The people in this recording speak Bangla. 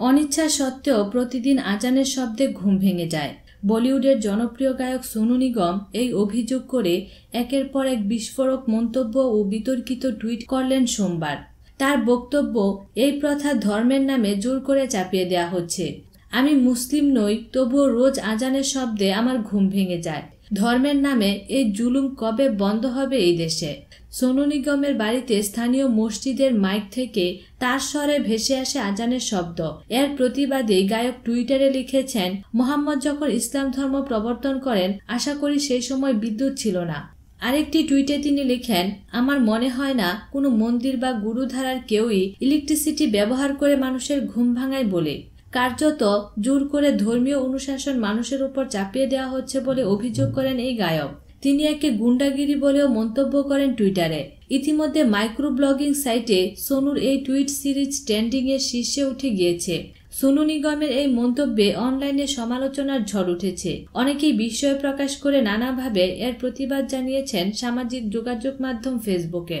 অনিচ্ছা সত্ত্বেও প্রতিদিন আজানের শব্দে ঘুম ভেঙে যায়। বলিউডের জনপ্রিয় গায়ক সোনু নিগম এই অভিযোগ করে একের পর এক বিস্ফোরক মন্তব্য ও বিতর্কিত টুইট করলেন সোমবার। তার বক্তব্য, এই প্রথা ধর্মের নামে জোর করে চাপিয়ে দেয়া হচ্ছে। আমি মুসলিম নই, তবুও রোজ আজানের শব্দে আমার ঘুম ভেঙে যায়। ধর্মের নামে এই জুলুম কবে বন্ধ হবে এই দেশে? সোনু নিগমের বাড়িতে স্থানীয় মসজিদের মাইক থেকে তার স্বরে ভেসে আসে আজানের শব্দ। এর প্রতিবাদে গায়ক টুইটারে লিখেছেন, মোহাম্মদ যখন ইসলাম ধর্ম প্রবর্তন করেন, আশা করি সেই সময় বিদ্যুৎ ছিল না। আরেকটি টুইটে তিনি লিখেন, আমার মনে হয় না কোনো মন্দির বা গুরুধারার কেউই ইলেকট্রিসিটি ব্যবহার করে মানুষের ঘুম ভাঙায় বলে। কার্যত জোর করে ধর্মীয় অনুশাসন মানুষের উপর চাপিয়ে দেওয়া হচ্ছে বলে অভিযোগ করেন এই গায়ক। তিনি একে গুন্ডাগিরি বলেও মন্তব্য করেন টুইটারে। ইতিমধ্যে মাইক্রো ব্লগিং সাইটে সোনুর এই টুইট সিরিজ ট্রেন্ডিং এর শীর্ষে উঠে গিয়েছে। সোনু নিগমের এই মন্তব্যে অনলাইনে সমালোচনার ঝড় উঠেছে। অনেকেই বিস্ময় প্রকাশ করে নানাভাবে এর প্রতিবাদ জানিয়েছেন সামাজিক যোগাযোগ মাধ্যম ফেসবুকে।